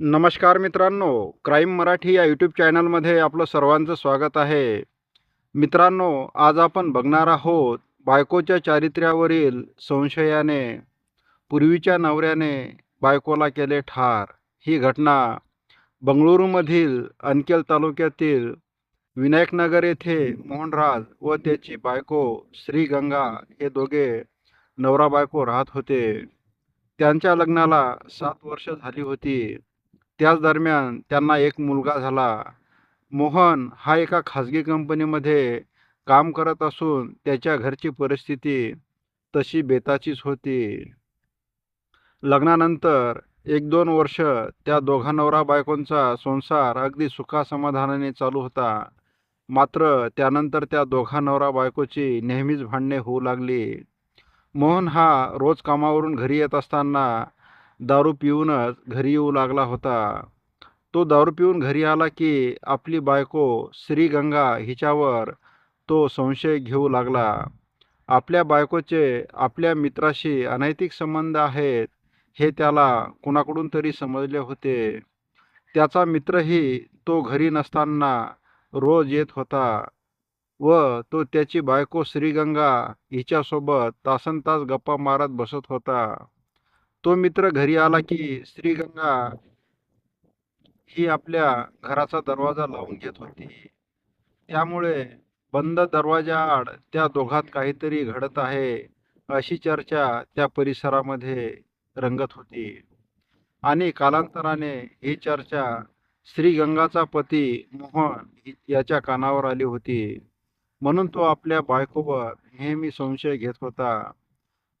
नमस्कार मित्रांनो क्राईम मराठी या यूट्यूब चॅनलमध्ये आपलं सर्वांचं स्वागत आहे. मित्रांनो आज आपण बघणार आहोत बायकोच्या चारित्र्यावरील संशयाने पूर्वीच्या नवऱ्याने बायकोला केले ठार. ही घटना बंगळुरूमधील अनकेल तालुक्यातील विनायकनगर येथे मोहनराज व त्याची बायको श्रीगंगा हे दोघे नवरा बायको राहत होते. त्यांच्या लग्नाला सात वर्ष झाली होती. त्याच दरम्यान त्यांना एक मुलगा झाला. मोहन हा एका खाजगी कंपनीमध्ये काम करत असून त्याच्या घरची परिस्थिती तशी बेताचीच होती. लग्नानंतर एक दोन वर्ष त्या दोघा नवरा बायकोंचा संसार अगदी सुखासमाधानाने चालू होता. मात्र त्यानंतर त्या दोघा नवरा बायकोची नेहमीच भांडणे होऊ लागली. मोहन हा रोज कामावरून घरी येत असताना दारू पिऊनच घरी येऊ लागला होता. तो दारू पिऊन घरी आला की आपली बायको श्रीगंगा हिच्यावर तो संशय घेऊ लागला. आपल्या बायकोचे आपल्या मित्राशी अनैतिक संबंध आहेत हे त्याला कुणाकडून तरी समजले होते. त्याचा मित्रही तो घरी नसताना रोज येत होता व तो त्याची बायको श्रीगंगा हिच्यासोबत तासन तास गप्पा मारत बसत होता. तो मित्र घरी आला की श्रीगंगा ही आपल्या घराचा दरवाजा लावून घेत होती. त्यामुळे बंद दरवाजाआड त्या दोघात काहीतरी घडत आहे अशी चर्चा त्या परिसरामध्ये रंगत होती. आणि कालांतराने ही चर्चा श्रीगंगाचा पती मोहन याच्या कानावर आली होती. म्हणून तो आपल्या बायकोवर नेहमी संशय घेत होता.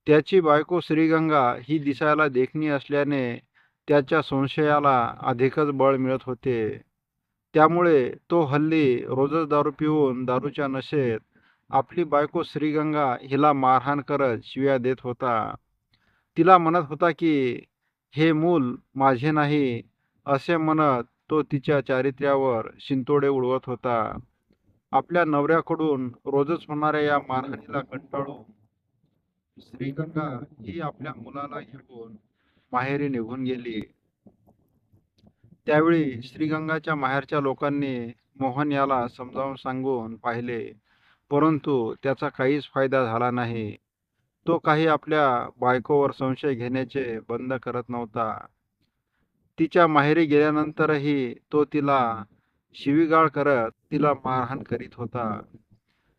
त्याची बायको श्रीगंगा ही दिसायला देखणी असल्याने त्याच्या संशयाला अधिकच बळ मिळत होते. त्यामुळे तो हल्ली रोजच दारू पिऊन दारूच्या नशेत आपली बायको श्रीगंगा हिला मारहाण करत शिव्या देत होता. तिला म्हणत होता की हे मूल माझे नाही असे म्हणत तो तिच्या चारित्र्यावर शिंतोडे उडवत होता. आपल्या नवऱ्याकडून रोजच होणाऱ्या या मारहाणीला कंटाळून श्रीगंगा ही आपल्या मुलाला घेऊन माहेरी निघून गेली. त्यावेळी श्रीगंगाच्या माहेरच्या लोकांनी मोहन याला समजावून सांगून पाहिले परंतु त्याचा काहीच फायदा झाला नाही. तो काही आपल्या बायकोवर संशय घेण्याचे बंद करत नव्हता. तिच्या माहेरी गेल्यानंतरही तो तिला शिवीगाळ करत तिला मारहाण करीत होता.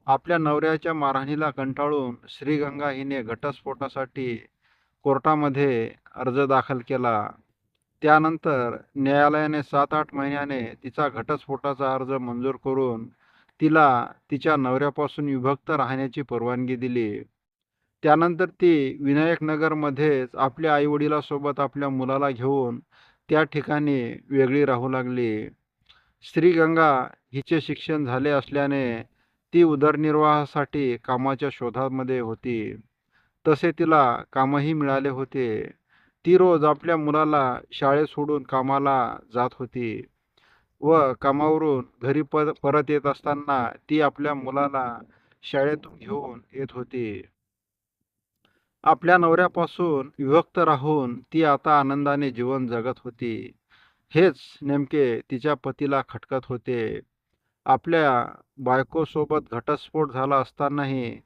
आपल्या नवऱ्याच्या मारहाणीला कंटाळून श्रीगंगा हिने घटस्फोटासाठी कोर्टामध्ये अर्ज दाखल केला. त्यानंतर न्यायालयाने सात आठ महिन्याने तिचा घटस्फोटाचा अर्ज मंजूर करून तिला तिच्या नवऱ्यापासून विभक्त राहण्याची परवानगी दिली. त्यानंतर ती विनायकनगरमध्येच आपल्या आईवडिलासोबत आपल्या मुलाला घेऊन त्या ठिकाणी वेगळी राहू लागली. श्रीगंगा हिचे शिक्षण झाले असल्याने ती उदरनिर्वाहासाठी कामाच्या शोधामध्ये होती. तसे तिला कामही मिळाले होते. ती रोज आपल्या मुलाला शाळेत सोडून कामाला जात होती व कामावरून घरी पर परत येत असताना ती आपल्या मुलाला शाळेतून घेऊन येत होती. आपल्या नवऱ्यापासून विभक्त राहून ती आता आनंदाने जीवन जगत होती. हेच नेमके तिच्या पतीला खटकत होते. आपल्या बायकोसोबत घटस्फोट झाला असतानाही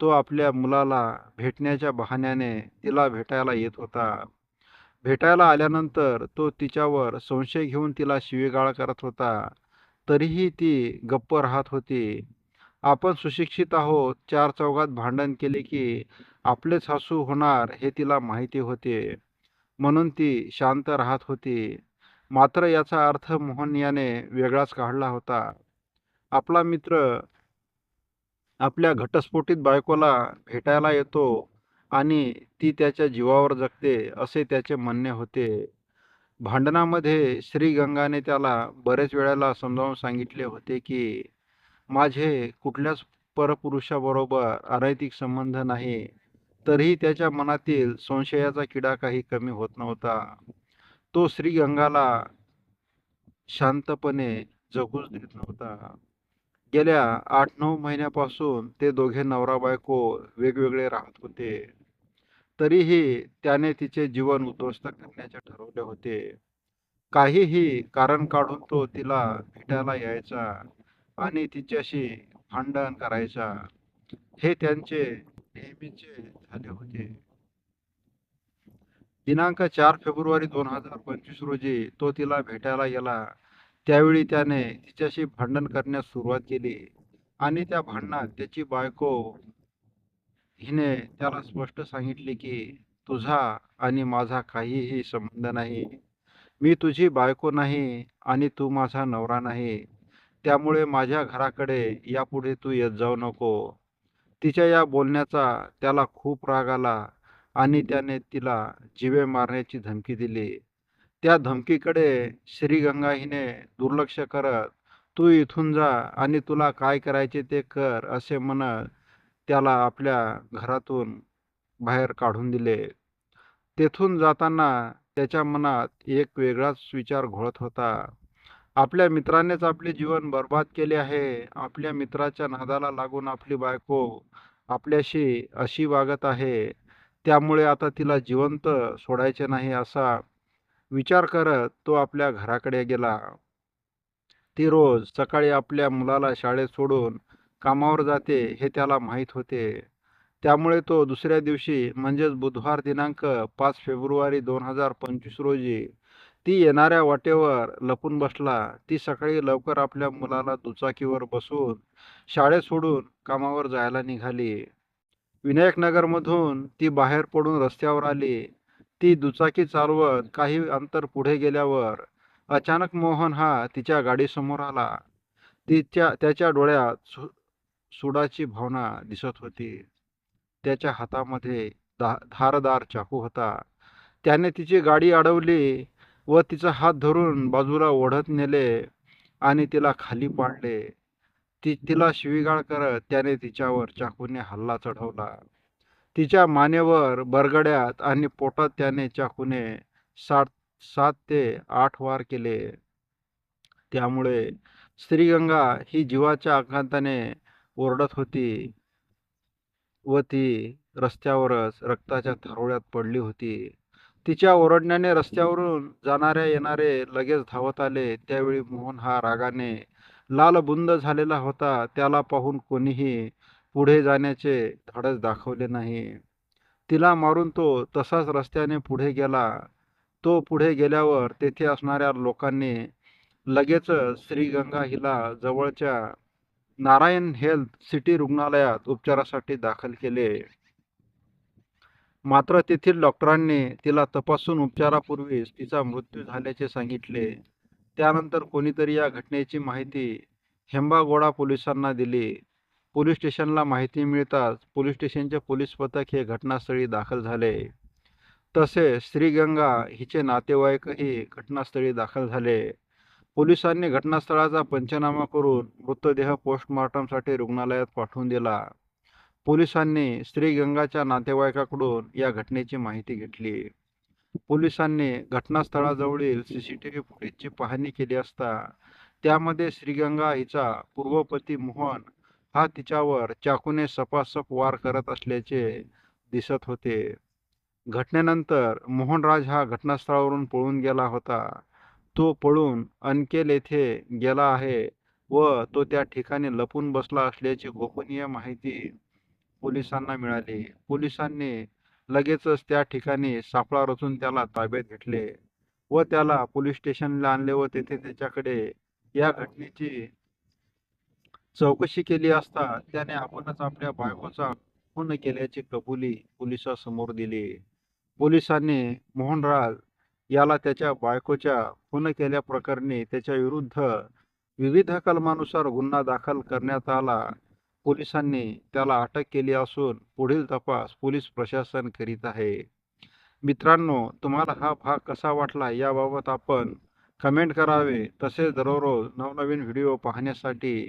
तो आपल्या मुलाला भेटण्याच्या बहाण्याने तिला भेटायला येत होता. भेटायला आल्यानंतर तो तिच्यावर संशय घेऊन तिला शिवीगाळ करत होता. तरीही ती गप्प राहत होती. आपण सुशिक्षित आहोत. चार चौघात भांडण केले की आपलेच हसू होणार हे तिला माहिती होते. म्हणून ती शांत राहत होती. मात्र याचा अर्थ मोहन याने वेगळाच काढला होता. आपला मित्र आपल्या घटस्फोटीत बायकोला भेटायला येतो आणि ती त्याच्या जीवावर जगते असे त्याचे म्हणणे होते. भांडणामध्ये श्रीगंगाने त्याला बरेच वेळेला समजावून सांगितले होते की माझे कुठल्याच परपुरुषाबरोबर अनैतिक संबंध नाही तरीही त्याच्या मनातील संशयाचा किडा काही कमी होत नव्हता. तो श्रीगंगाला शांतपणे जगूच देत नव्हता. गेल्या आठ नऊ महिन्यापासून ते दोघे नवरा बायको वेगवेगळे राहत होते. तरीही त्याने तिचे जीवन उद्ध्वस्त करण्याचे ठरवले होते. काहीही कारण काढून तो तिला भेटायला यायचा आणि तिच्याशी भांडण करायचा. हे त्यांचे नेहमीचे झाले होते. दिनांक चार फेब्रुवारी दोन हजार पंचवीस रोजी तो तिला भेटायला गेला. त्यावेळी त्याने तिच्याशी भांडण करण्यास सुरुवात केली आणि त्या भांडणात त्याची बायको हिने त्याला स्पष्ट सांगितले की तुझा आणि माझा काहीही संबंध नाही. मी तुझी बायको नाही आणि तू माझा नवरा नाही. त्यामुळे माझ्या घराकडे यापुढे तू येत जाऊ नको. तिच्या या बोलण्याचा त्याला खूप राग आला आणि त्याने तिला जिवे मारण्याची धमकी दिली. त्या धमकीकडे श्रीगंगा हिने दुर्लक्ष करत तू इथून जा आणि तुला काय करायचे ते कर असे म्हणत त्याला आपल्या घरातून बाहेर काढून दिले. तेथून जाताना त्याच्या मनात एक वेगळाच विचार घोळत होता. आपल्या मित्रानेच आपले जीवन बर्बाद केले आहे. आपल्या मित्राच्या नादाला लागून आपली बायको आपल्याशी अशी वागत आहे. त्यामुळे आता तिला जिवंत सोडायचे नाही असा विचार करत तो आपल्या घराकडे गेला. ती रोज सकाळी आपल्या मुलाला शाळेत सोडून कामावर जाते हे त्याला माहीत होते. त्यामुळे तो दुसऱ्या दिवशी म्हणजेच बुधवार दिनांक पाच फेब्रुवारी दोन हजार पंचवीस रोजी ती येणाऱ्या वाटेवर लपून बसला. ती सकाळी लवकर आपल्या मुलाला दुचाकीवर बसून शाळेत सोडून कामावर जायला निघाली. विनायकनगरमधून ती बाहेर पडून रस्त्यावर आली. ती दुचाकी चालवत काही अंतर पुढे गेल्यावर अचानक मोहन हा तिच्या गाडीसमोर आला. तिच्या त्याच्या डोळ्यात सु सुडाची भावना दिसत होती. त्याच्या हातामध्ये धा धारदार चाकू होता. त्याने तिची गाडी अडवली व तिचा हात धरून बाजूला ओढत नेले आणि तिला खाली पाडले. ती तिला शिवीगाळ करत त्याने तिच्यावर चाकूने हल्ला चढवला. तिच्या मानेवर बरगड्यात आणि पोटात त्याने चाकूने सात सात ते आठ वार केले. त्यामुळे श्रीगंगा ही जीवाच्या आकांताने ओरडत होती व ती रस्त्यावरच रक्ताच्या थारोळ्यात पडली होती. तिच्या ओरडण्याने रस्त्यावरून जाणाऱ्या येणारे लगेच धावत आले. त्यावेळी मोहन हा रागाने लालबुंद झालेला होता. त्याला पाहून कोणीही पुढे जाण्याचे धाडस दाखवले नाही. तिला मारून तो तसाच रस्त्याने पुढे गेला. तो पुढे गेल्यावर तेथे असणाऱ्या लोकांनी लगेच श्रीगंगा हिला जवळच्या नारायण हेल्थ सिटी रुग्णालयात उपचारासाठी दाखल केले. मात्र तेथील डॉक्टरांनी तिला तपासून उपचारापूर्वीच तिचा मृत्यू झाल्याचे सांगितले. त्यानंतर कोणीतरी या घटनेची माहिती हेंबागोडा पोलिसांना दिली. पोलीस स्टेशनला माहिती मिळताच पोलीस स्टेशनचे पोलीस पथक हे घटनास्थळी दाखल झाले. तसेच श्रीगंगा हिचे नातेवाईकही घटनास्थळी दाखल झाले. पोलिसांनी घटनास्थळाचा पंचनामा करून मृतदेह पोस्टमॉर्टमसाठी रुग्णालयात पाठवून दिला. पोलिसांनी श्रीगंगाच्या नातेवाईकाकडून या घटनेची माहिती घेतली. पोलिसांनी घटनास्थळाजवळील सी सी टी व्ही फुटेजची पाहणी केली असता त्यामध्ये श्रीगंगा हिचा पूर्वपती मोहन हा तिच्यावर चाकूने सपासप वार करत असल्याचे दिसत होते. घटनेनंतर मोहनराज हा घटनास्थळावरून पळून गेला होता. तो पळून अनकेल येथे गेला आहे व तो त्या ठिकाणी लपून बसला असल्याची गोपनीय माहिती पोलिसांना मिळाली. पोलिसांनी लगेचच त्या ठिकाणी सापळा रचून त्याला ताब्यात घेतले व त्याला पोलीस स्टेशनला आणले व तेथे त्याच्याकडे या घटनेची चौकशी केली असता त्याने आपणच आपल्या बायकोचा खून केल्याची कबुली पोलिसासमोर दिली. पोलिसांनी मोहनराज याला त्याच्या बायकोच्या खून केल्याप्रकरणी त्याच्या विरुद्ध विविध कलमानुसार गुन्हा दाखल करण्यात आला. पोलिसांनी त्याला अटक केली असून पुढील तपास पोलीस प्रशासन करीत आहे. मित्रांनो तुम्हाला हा भाग कसा वाटला याबाबत आपण कमेंट करावे. तसेच दररोज नवनवीन व्हिडिओ पाहण्यासाठी